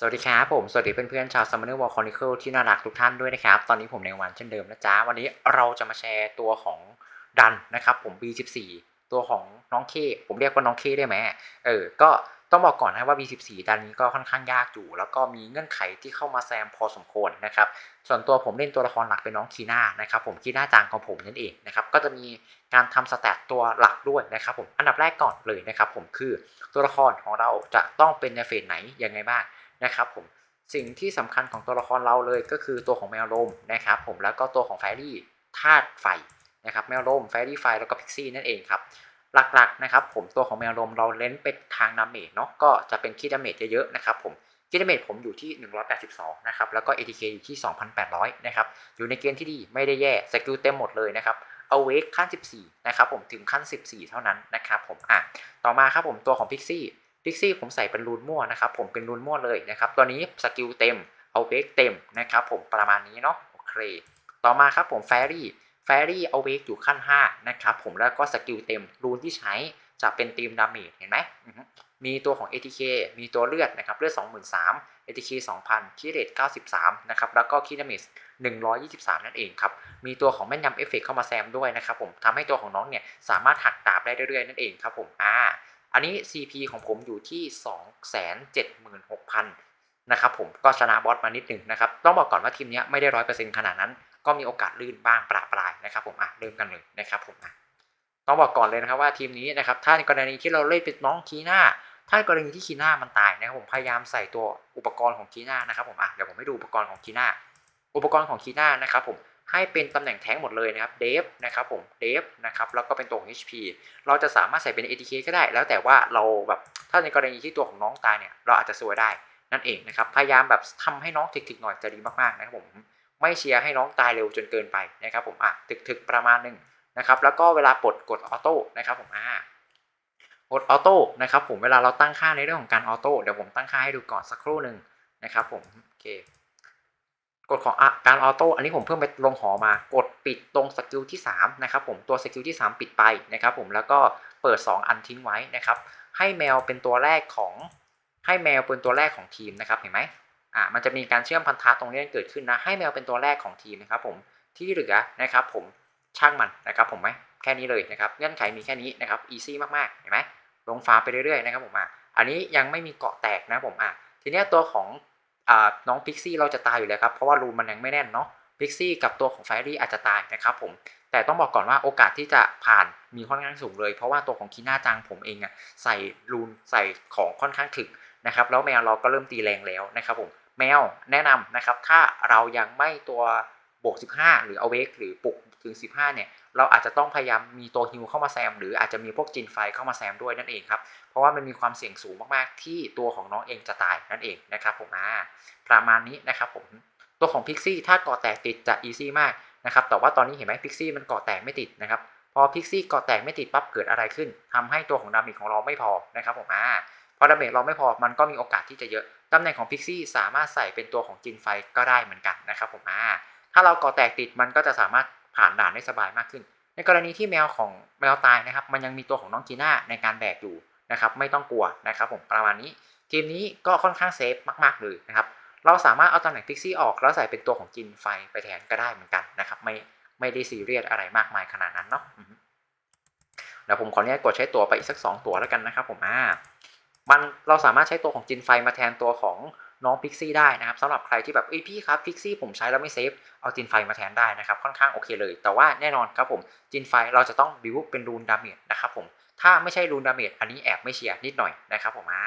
สวัสดีครับผม สวัสดีเพื่อนๆชาว Summoner War Chronicle ที่น่ารักทุกท่านด้วยนะครับ ตอนนี้ผมในวันเช่นเดิมนะจ๊ะ วันนี้เราจะมาแชร์ตัวของดันนะครับผม B14 ตัวของน้องเค ผมเรียกว่าน้องเคได้ไหมเออ ก็ต้องบอกก่อนนะว่า B14 ดันนี้ก็ค่อนข้างยากอยู่ แล้วก็มีเงื่อนไขที่เข้ามาแซมพอสมควรนะครับ ส่วนตัวผมเล่นตัวละครหลักเป็นน้องคีน่านะครับผมคีน่าจางของผมนั่นเองนะครับ ก็จะมีการทำสแตทตัวหลักด้วยนะครับผม อันดับแรกก่อนเลยนะครับผมคือตัวละครของเราจะต้องเป็นในเฟสไหนยังไงบ้าง นะครับผมสิ่งที่สำคัญของตัวละครเราเลยก็คือตัวของแมวลมนะครับผมแล้วก็ตัวของแฟรี่ธาตุไฟนะครับแมวลมแฟรี่ไฟแล้วก็พิกซี่นั่นเองครับหลักๆนะครับผมตัวของแมวลมเราเน้นเป็นทางดาเมจเนาะก็จะเป็นคีดาเมจเยอะๆนะครับผมคีดาเมจผมอยู่ที่ 182 นะครับ แล้วก็ ATK อยู่ที่ 2,800 นะครับ อยู่ในเกณฑ์ที่ดีไม่ได้แย่สกิลเต็มหมดเลยนะครับเอาเวกขั้น 14 นะครับผมถึงขั้น 14 เท่านั้นนะครับผมอะต่อมาครับผมตัวของพิกซี่ พิกซี่ผมใส่เป็นรูนมั่วนะครับผมเป็นรูนมั่วเลยนะครับตัวนี้สกิลเต็มเอาเวกเต็มนะครับผมประมาณนี้เนาะโอเค ต่อมาครับผมแฟรี่แฟรี่เอาเวกอยู่ขั้น 5 นะครับผมแล้วก็สกิลเต็มรูนที่ใช้จะเป็นตีมดาเมจเห็นไหมมีตัวของ ATK มีตัวเลือดนะครับเลือด 23,000 ATK 2,000 คีเรต93 นะครับแล้วก็คีดาเมจ123 นั่นเองครับ มีตัวของแม่นยำเอฟเฟกเข้ามาแซมด้วยนะครับผมทำให้ตัวของน้องเนี่ยสามารถหักดาบได้เรื่อยๆนั่นเองครับผมอ่า อันนี้ CP ของผมอยู่ที่ 276,000นะครับผมก็ชนะบอสมานิดหนึ่งนะครับ ต้องบอกก่อนว่าทีมนี้ไม่ได้ร้อยเปอร์เซ็นต์ขนาดนั้น ก็มีโอกาสลื่นบ้างประปรายนะครับผมอะเริ่มกันเลยนะครับผมอะต้องบอกก่อนเลยนะครับว่าทีมนี้นะครับถ้าในกรณีที่เราเล่นเป็นน้องคีน่าถ้ากรณีที่คีน่ามันตายนะครับผมพยายามใส่ตัวอุปกรณ์ของคีน่านะครับผมอะเดี๋ยวผมให้ดูอุปกรณ์ของคีน่าอุปกรณ์ของคีน่านะครับผม ให้เป็นตำแหน่งแท้งหมดเลยนะครับเดฟนะครับผมเดฟนะครับแล้วก็เป็นตัวของ HP เราจะสามารถใส่เป็น ATK ก็ได้ แล้วแต่ว่าเราแบบถ้าในกรณีที่ตัวของน้องตายเนี่ยเราอาจจะสวยได้นั่นเองนะครับพยายามแบบทำให้น้องถึกๆหน่อยจะดีมากๆนะครับผมไม่เชียร์ให้น้องตายเร็วจนเกินไปนะครับผมอะถึกๆประมาณหนึ่งนะครับแล้วก็เวลาปลดกดออโต้นะครับผมอ่ากดออโต้นะครับผมเวลาเราตั้งค่าในเรื่องของการออโต้เดี๋ยวผมตั้งค่าให้ดูก่อนสักครู่หนึ่งนะครับผมโอเค กดของอะการออโต้อันนี้ผมเพิ่มไปลงหอมากดปิดตรงสกิลที่3นะครับผมตัวสกิลที่ 3 ปิดไปนะครับผมแล้วก็เปิด 2 อันทิ้งไว้นะครับให้แมวเป็นตัวแรกของให้แมวเป็นตัวแรกของทีมนะครับเห็นไหมอ่ามันจะมีการเชื่อมพันธะตรงนี้เกิดขึ้นนะให้แมวเป็นตัวแรกของทีมนะครับผมที่เหลือนะครับผมช่างมันนะครับผมไหมแค่นี้เลยนะครับเงื่อนไขมีแค่นี้นะครับอีซี่มากๆเห็นไหมลงฟ้าไปเรื่อยๆนะครับผมอะอันนี้ยังไม่มีเกาะแตกนะผมอะทีนี้ตัวของ น้องพิกซี่เราจะตายอยู่แล้วครับ เพราะว่ารูมันยังไม่แน่นเนาะพิกซี่กับตัวของไฟรี่อาจจะตายนะครับผมแต่ต้องบอกก่อนว่าโอกาสที่จะผ่านมีค่อนข้างสูงเลย เพราะว่าตัวของคีน่าจังผมเองอะใส่รูนใส่ของค่อนข้างถึกนะครับแล้วแมวเราก็เริ่มตีแรงแล้วนะครับผมแมวแนะนำนะครับถ้าเรายังไม่ตัว วก 15 หรือเอาเวกหรือปลุกถึง 15 เนี่ย เราอาจจะต้องพยายามมีตัวฮิวเข้ามาแซม หรืออาจจะมีพวกจินไฟเข้ามาแซมด้วยนั่นเองครับ เพราะว่ามันมีความเสี่ยงสูงมากๆ ที่ตัวของน้องเองจะตายนั่นเองนะครับผมอ่าประมาณนี้นะครับผมตัวของพิกซี่ถ้าก่อแตกติดจะอีซี่มากนะครับ แต่ว่าตอนนี้เห็นไหมพิกซี่มันก่อแตกไม่ติดนะครับ พอพิกซี่ก่อแตกไม่ติดปั๊บเกิดอะไรขึ้นทำให้ตัวของดาเมจของเราไม่พอนะครับผมอ่าพอดาเมจเราไม่พอมันก็มีโอกาสที่จะเยอะตำแหน่งของพิกซี่สามารถใส่เป็นตัวของจินไฟก็ได้เหมือนกันนะครับผมอ่า ถ้าเราก่อแตกติดมันก็จะสามารถผ่านด่านได้สบายมากขึ้น ในกรณีที่แมวของแมวตายนะครับ มันยังมีตัวของน้องจีน่าในการแบกอยู่นะครับ ไม่ต้องกลัวนะครับผมประมาณนี้ ทีมนี้ก็ค่อนข้างเซฟมากๆเลยนะครับ เราสามารถเอาตำแหน่งพิกซี่ออกแล้วใส่เป็นตัวของจินไฟไปแทนก็ได้เหมือนกันนะครับ ไม่ไม่ได้ซีเรียสอะไรมากมายขนาดนั้นเนาะเดี๋ยวผมขออนุญาตกดใช้ตัวไปอีกสัก 2 ตัวแล้วกันนะครับผมอ่ามันเราสามารถใช้ตัวของจินไฟมาแทนตัวของ น้องพิกซี่ได้นะครับสำหรับใครที่แบบเอ้ยพี่ครับพิกซี่ผมใช้แล้วไม่เซฟเอาจินไฟมาแทนได้นะครับค่อนข้างโอเคเลย แต่ว่าแน่นอนครับผมจินไฟเราจะต้องบิวเป็นรูนดาเมจนะครับผมถ้าไม่ใช่รูนดาเมจอันนี้แอบไม่เชียร์นิดหน่อยนะครับผมอ่า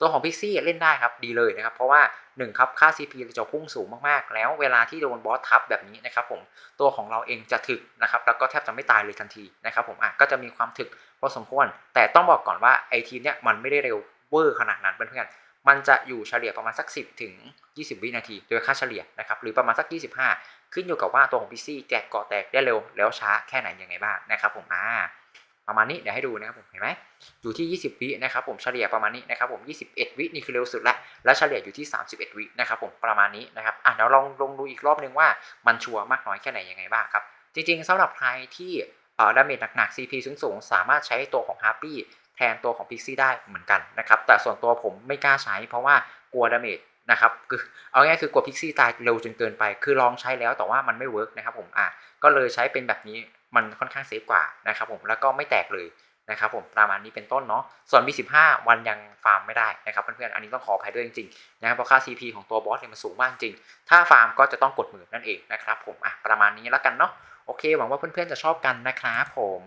ตัวของพิกซี่เล่นได้ครับดีเลยนะครับ เพราะว่า 1 ครับค่า CP จะพุ่งสูงมากๆ แล้วเวลาที่โดนบอสทับแบบนี้นะครับผมตัวของเราเองจะถึกนะครับแล้วก็แทบจะไม่ตายเลยทันทีนะครับผมอะก็จะมีความถึกพอสมควร แต่ต้องบอกก่อนว่าไอทีมเนี้ยมันไม่ได้เร็วเวอร์ขนาดนั้นเพื่อนๆ มันจะอยู่เฉลี่ยประมาณสัก 10 ถึง 20 วินาที โดยค่าเฉลี่ยนะครับหรือประมาณสัก 25 ขึ้นอยู่กับว่าตัวของพีซีแตกเกาะแตกได้เร็วแล้วช้าแค่ไหนยังไงบ้างนะครับผมอ่าประมาณนี้เดี๋ยวให้ดูนะครับผมเห็นไหมอยู่ที่ 20 วินะครับผมเฉลี่ยประมาณนี้นะครับผม21 วินี่คือเร็วสุดละและเฉลี่ยอยู่ที่ 31 วินะครับผมประมาณนี้นะครับอะเดี๋ยวลองลองดูอีกรอบนึงว่ามันชัวร์มากน้อยแค่ไหนยังไงบ้างครับจริงๆสำหรับใครที่ ดาเมจหนักๆ CP สูงๆ สามารถใช้ตัวของ Harpy แทนตัวของ Pixie ได้เหมือนกันนะครับ แต่ส่วนตัวผมไม่กล้าใช้เพราะว่ากลัวดาเมจนะครับคือเอาง่ายๆคือกดพิกซี่ตายเร็วจนเกินไป คือลองใช้แล้วแต่ว่ามันไม่เวิร์กนะครับผมอะก็เลยใช้เป็นแบบนี้มันค่อนข้างเซฟกว่านะครับผมแล้วก็ไม่แตกเลยนะครับผมประมาณนี้เป็นต้นเนาะส่วน B15 วันยังฟาร์มไม่ได้นะครับเพื่อนๆอันนี้ต้องขออภัยด้วยจริงๆนะครับเพราะค่า CP ของตัวบอสเนี่ยมันสูงมากจริง ถ้าฟาร์มก็จะต้องกดหมื่นนั่นเองนะครับผมอะประมาณนี้แล้วกันเนาะ โอเค หวังว่าเพื่อนๆจะชอบกันนะครับผม